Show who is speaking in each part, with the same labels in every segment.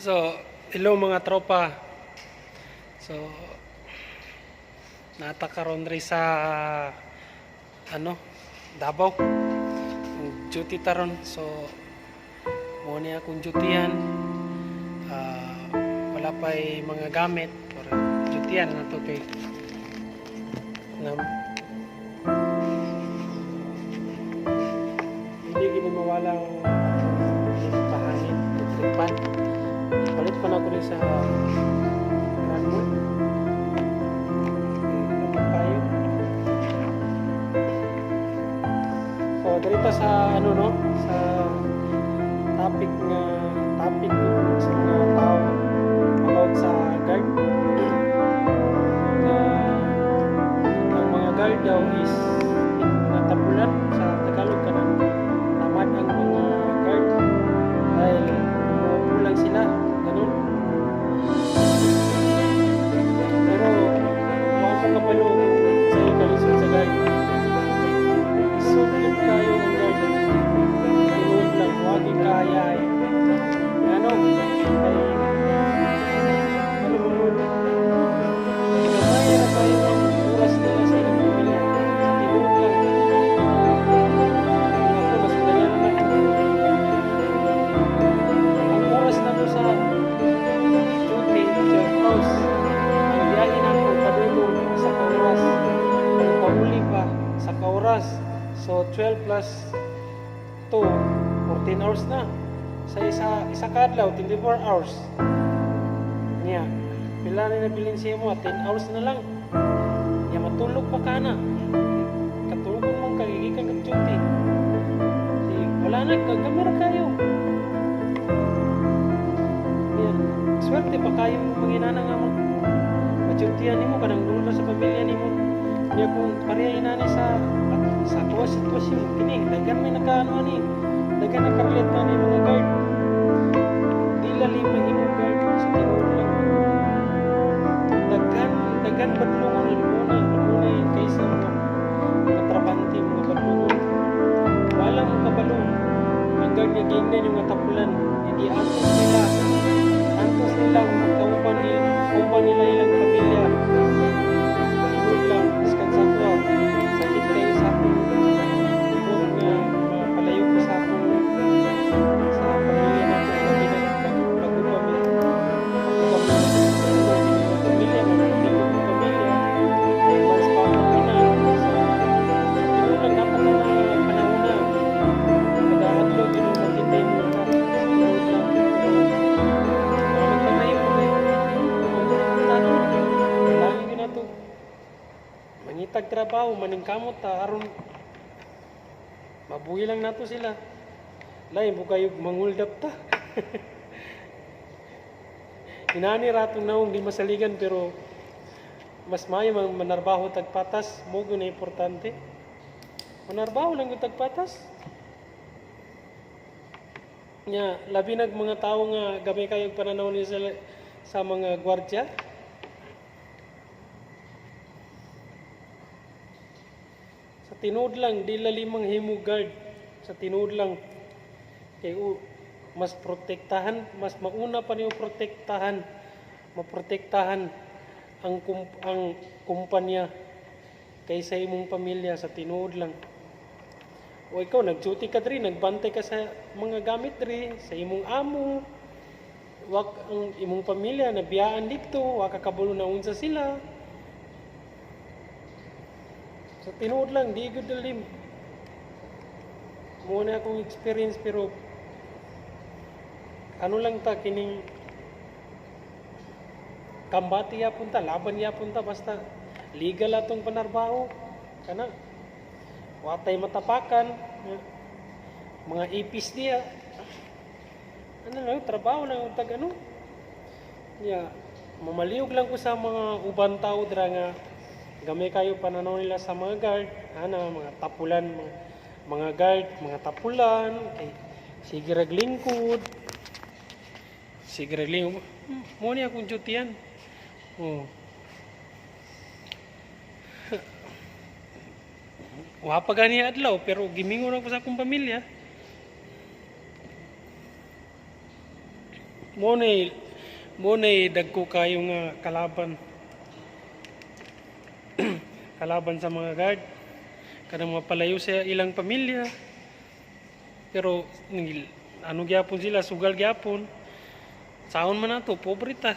Speaker 1: So, hello mga tropa. So, natakaroon rin sa ano, Davao. Duty taron. So, muna akong dutyan. Ah, wala pa mga gamit. Pero dutyan na to kay na, sa ano. Dapat tayo. So, dito sa ano no, sa topic nga topic sa mga tao about sa guard. Na ang mga guard daw is kauras. So, 12 plus 2, 14 hours na. Sa isa, isa kadlaw, 24 hours. Niya, pila na nabilin siya mo, 10 hours na lang. Ya matulog pa ka na. Katulog mo kagigikan kag duty. Di, wala na, gagamera kayo. Yan. Swerte pa kayo manginana nga mo. Madyutihan nimo kanang dulo sa pamilya nimo. Niya kung pareha inani sa sa tuwa sitwasyon kini. Dagan may nakaano ani dagan nakarelate na ni mga guard. Di lalim ang imong guard sa tinuod lang. Daghan daghan badlungon muna muna kaysa mga mga trabante mga badlungon wala mo kabalong ang guard niya gingnan yung matapulan hindi antos Mangitag trabaho, maningkamot ta, aron mabuhi lang nato sila. Lain po kayo manguldap ta. Inani ratong naong di masaligan pero mas mayo man manarbaho tagpatas, mo na importante. Manarbaho lang yung tagpatas. Nya, labi nag mga tao nga gamay kayo pananaw niya sa, sa mga gwardya. Sa tinuod lang, di lalimang himo guard. Sa tinuod lang. Kay u, mas protektahan, mas mauna pa niyo protektahan, maprotektahan ang kum, ang kumpanya kaysa imong pamilya sa tinuod lang. O ikaw, nag-duty ka diri, nagbantay ka sa mga gamit diri, sa imong amo, wag ang imong pamilya nabiyaan dito, wa ka na unsa sila. Sa tinuod lang, di gud dalim. Muna akong experience pero ano lang ta kining kambati yapon ta, laban yapon ta basta legal atong panarbaho. Kana watay matapakan mga ipis diya ano lang trabaho lang tag ano ya mamaliog lang ko sa mga uban tao dira nga gamay kayo pananaw nila sa mga guard. Ana mga tapulan mga, mga guard mga tapulan. Kay sige raglingkod. Sige raglingkod. Hmm, mo ni akong oh. Wa pa adlaw pero gimingon ako sa akong pamilya. mo na dagko kayo nga kalaban kalaban sa mga guard. Kanang mapalayo sa ilang pamilya. Pero ano gyapon sila? Sugal gyapon. Saon man nato pobre ta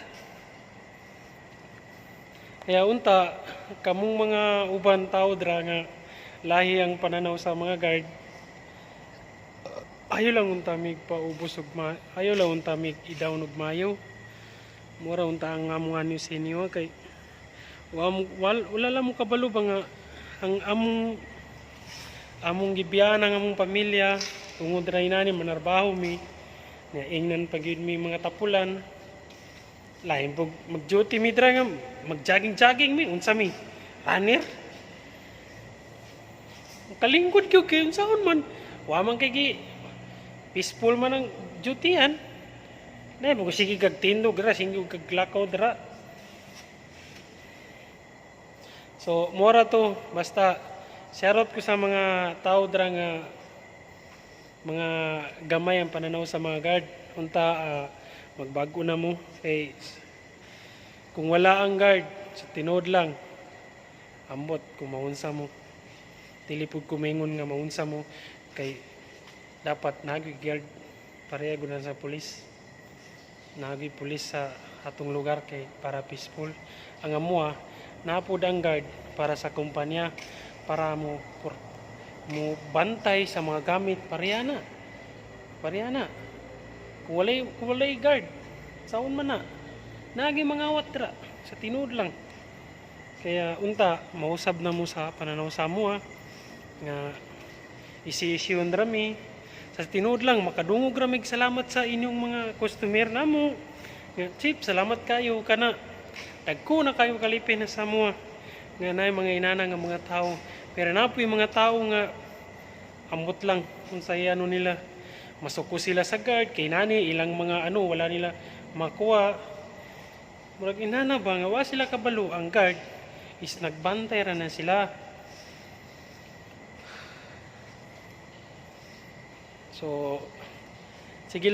Speaker 1: kaya unta kamong mga uban tao dra nga lahi ang pananaw sa mga guard. Ayaw lang unta mig paubos og ayaw lang unta mig idawn og mayo. Mura unta ang anyo sa inyo kay wa mo- wal, wala lang mo kabalo ba nga ang among among gibiyan ang among pamilya tungod ra inani manarbaho mi nga ingnan pag yun mi mga tapulan. Lain pag mag-duty mi dra nga mag-jogging-jogging mi unsa mi runner. Kalingkod gyud kay unsaon man wa man kay gi peaceful man ang duty-an. Na mo sige kag tindog ra sige kag lakaw dra so mora to. Basta shoutout ko sa mga tao dra nga mga gamay ang pananaw sa mga guard. Unta ah, magbago na mo. Kay kung wala ang guard sa tinod lang ambot kung maunsa mo. Tilipod kumingon nga maunsa mo. Kay dapat nagi guard pareha guna sa pulis. Nagi pulis sa atong lugar kay para peaceful. Ang amua napod ang guard para sa kumpanya para mo por, mo bantay sa mga gamit. Pareha na pareha na kung walay, kung walay guard. Saon man na. Nagi mga watra. Sa tinud lang. Kaya unta mausab na mo sa pananaw sa mo ha. Nga isi-issueon rami. Sa tinud lang makadungog rami salamat sa inyong mga customer namo nga chief salamat kayo kana dagko na kayo kalipin na sa mo nga nay mga inana nga mga tao. Pero napoy mga tao nga ambot lang kung sa ano nila. Masuko sila sa guard kay nani ilang mga ano wala nila makuha. Murag inana ba nga wa sila kabalo ang guard. Is nagbantay ra na sila. So sige